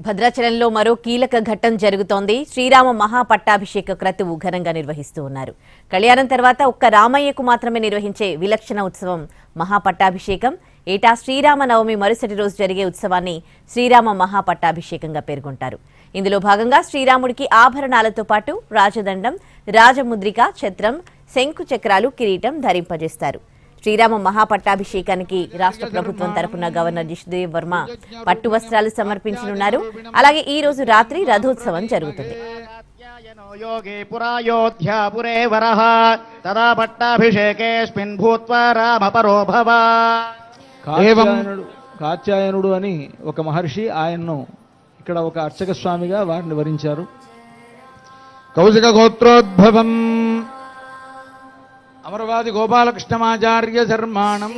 భద్రాచలంలో మరో కీలక ఘట్టం జరుగుతోంది. శ్రీరామ మహాపట్టాభిషేక క్రతువు ఘనంగా నిర్వహిస్తూ ఉన్నారు. కళ్యాణం తర్వాత ఒక్క రామయ్యకు మాత్రమే నిర్వహించే విలక్షణ ఉత్సవం మహాపట్టాభిషేకం. ఏటా శ్రీరామ నవమి మరుసటి రోజు జరిగే ఉత్సవాన్ని శ్రీరామ మహాపట్టాభిషేకంగా పేర్కొంటారు. ఇందులో భాగంగా శ్రీరాముడికి ఆభరణాలతో పాటు రాజదండం రాజముద్రిక ఛత్రం శంకు చక్రాలు కిరీటం ధరింపజేస్తారు. శ్రీరామ మహాపట్టాభిషేకానికి రాష్ట్ర ప్రభుత్వం తరఫున గవర్నర్ జిష్దేవ్ వర్మ పట్టు వస్త్రాలు సమర్పించనున్నారు. అలాగే ఈ రోజు రాత్రి రథోత్సవం జరుగుతుంది. తదా పట్టాభిషేకేస్మిన్ భూత్వా కాత్యాయనుడు అని ఒక మహర్షి ఆయన్ను ఇక్కడ ఒక అర్చక స్వామిగా వారిని వరించారు. కౌశిక గోత్రోద్భవం. అమరవాది గోపాలకృష్ణమాచార్య శర్మాణం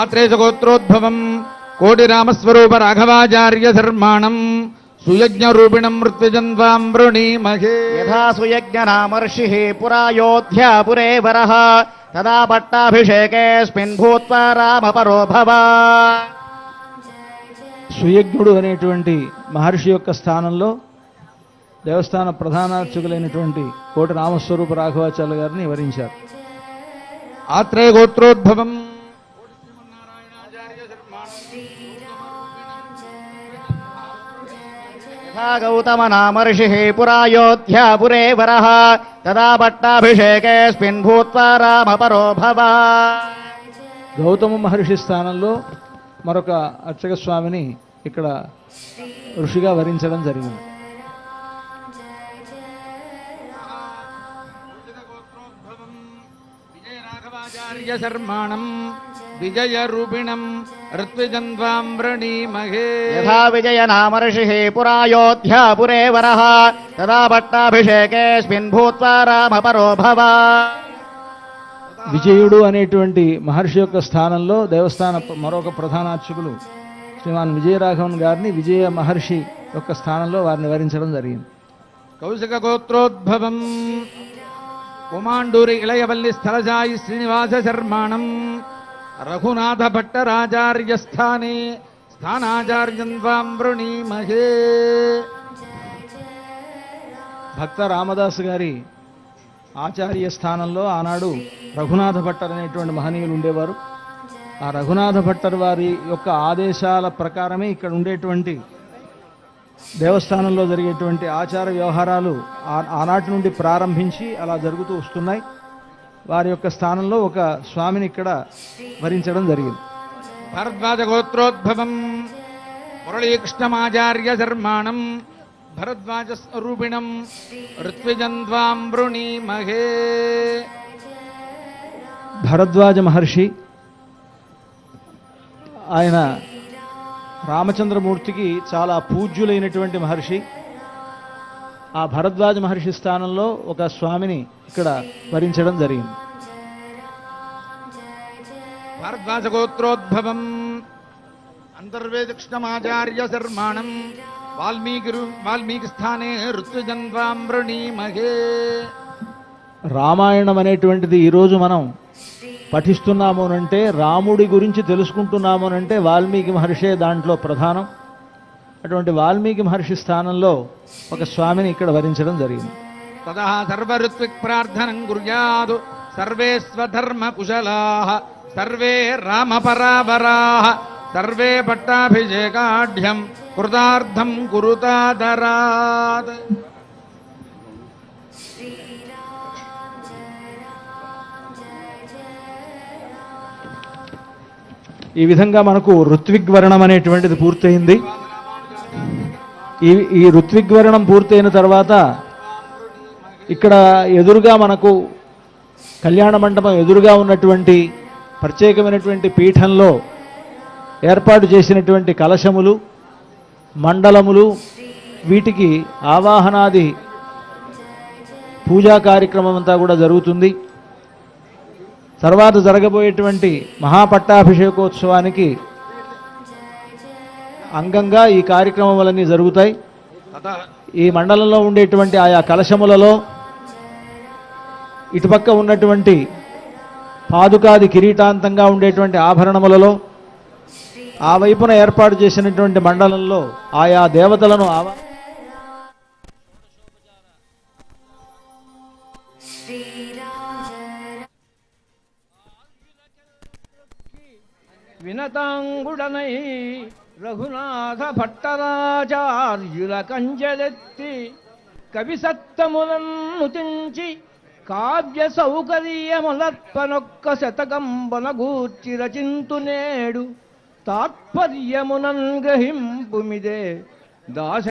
ఆత్రేయగోత్రోద్భవం కోటి రామస్వరూప రాఘవాచార్య శర్మాణం సుయజ్ఞరూపిణం మృత్యుజన్వాం వృణీమహే యథా సుయజ్ఞనామర్షి పురాయోధ్యాపురే వర. తదా పట్టాభిషేకేస్మిన్ భూత్వా రామ పరోభవ సుయజ్ఞుడు అనేటువంటి మహర్షి యొక్క స్థానంలో దేవస్థాన ప్రధానార్చకులైనటువంటి కోటి రామస్వరూప రాఘవాచార్య గారిని వివరించారు. ఆత్రేయ గోత్రోద్భవం. గౌతమ నామర్షి పురాయోధ్యాపురే వర. తదా పట్టాభిషేకేస్మిన్ భూత్వా రామపరో భవ. గౌతమ మహర్షి స్థానంలో మరొక అర్చక స్వామిని ఇక్కడ ఋషిగా వరించడం జరిగింది. రాఘవాచార్యశర్మాణం విజయరూపిణం ఋత్విజన్వామృణీమహే యథా విజయనామర్షిः పురాయోధ్యాపురే వరः తదా పట్టాభిషేకేస్మిన్ భూత్వా రామపరో భవ విజయుడు అనేటువంటి మహర్షి యొక్క స్థానంలో దేవస్థాన మరొక ప్రధానార్చకులు శ్రీమాన్ విజయరాఘవన్ గారిని విజయ మహర్షి యొక్క స్థానంలో వారిని వరించడం జరిగింది. కౌశిక గోత్రోద్భవం కుమాండూరి ఇళయవల్లి స్థలజాయి శ్రీనివాస శర్మాణం రఘునాథ భట్టరాచార్యస్థానే స్థానాచార్యం వృణీమహే భక్త రామదాస్ గారి ఆచార్య స్థానంలో ఆనాడు రఘునాథ భట్టర్ అనేటువంటి మహనీయులు ఉండేవారు. ఆ రఘునాథ భట్టర్ వారి యొక్క ఆదేశాల ప్రకారమే ఇక్కడ ఉండేటువంటి దేవస్థానంలో జరిగేటువంటి ఆచార వ్యవహారాలు ఆ- ఆనాటి నుండి ప్రారంభించి అలా జరుగుతూ వస్తున్నాయి. వారి యొక్క స్థానంలో ఒక స్వామిని ఇక్కడ వరించడం జరిగింది. భరద్వాజ గోత్రోద్భవం మురళీకృష్ణమాచార్య శర్మాణం భరద్వాజ స్వరూపిణం ఋత్విజన్వాం వృణీమహే భరద్వాజ మహర్షి ఆయన రామచంద్రమూర్తికి చాలా పూజ్యులైనటువంటి మహర్షి. ఆ భరద్వాజ మహర్షి స్థానంలో ఒక స్వామిని ఇక్కడ వరించడం జరిగింది. భారద్వాజ గోత్రోద్భవం అంతర్వేద కృష్ణమాచార్య శర్మాణం వాల్మీకి వాల్మీకి స్థానే ఋత్విజన్వాం వృణీమహే రామాయణం అనేటువంటిది ఈరోజు మనం పఠిస్తున్నాము అంటే రాముడి గురించి తెలుసుకుంటున్నాము అంటే వాల్మీకి మహర్షే దాంట్లో ప్రధానం. అటువంటి వాల్మీకి మహర్షి స్థానంలో ఒక స్వామిని ఇక్కడ వరించడం జరిగింది. తదా సర్వఋత్విక్ ప్రార్థనం గుర్యాదు సర్వే స్వధర్మ కుశలా సర్వే రామపరావరా సర్వే పట్టాభిషేకాఢ్యం కృతార్థం కురుతాదరాత్. ఈ విధంగా మనకు ఋత్విగ్వరణం అనేటువంటిది పూర్తయింది. ఈ ఈ ఋత్విగ్వరణం పూర్తయిన తర్వాత ఇక్కడ ఎదురుగా మనకు కళ్యాణ మండపం ఎదురుగా ఉన్నటువంటి ప్రత్యేకమైనటువంటి పీఠంలో ఏర్పాటు చేసినటువంటి కలశములు మండలములు వీటికి ఆవాహనాది పూజా కార్యక్రమం అంతా కూడా జరుగుతుంది. తర్వాత జరగబోయేటువంటి మహాపట్టాభిషేకోత్సవానికి అంగంగా ఈ కార్యక్రమములన్నీ జరుగుతాయి. ఈ మండలంలో ఉండేటువంటి ఆయా కలశములలో ఇటుపక్క ఉన్నటువంటి పాదుకాది కిరీటాంతంగా ఉండేటువంటి ఆభరణములలో ఆ వైపున ఏర్పాటు చేసినటువంటి మండలంలో ఆయా దేవతలను ఆవా వినతాంగుడనై రఘునాథ భట్టరాజార్యుల కంజలెత్తి కవిసత్తములన్నుతించి కావ్య సౌకర్యములర్పనొక్క శతకంబన గూర్చి రచింతు నేడు తాత్పర్యమునం గ్రహింపుమిదే దాస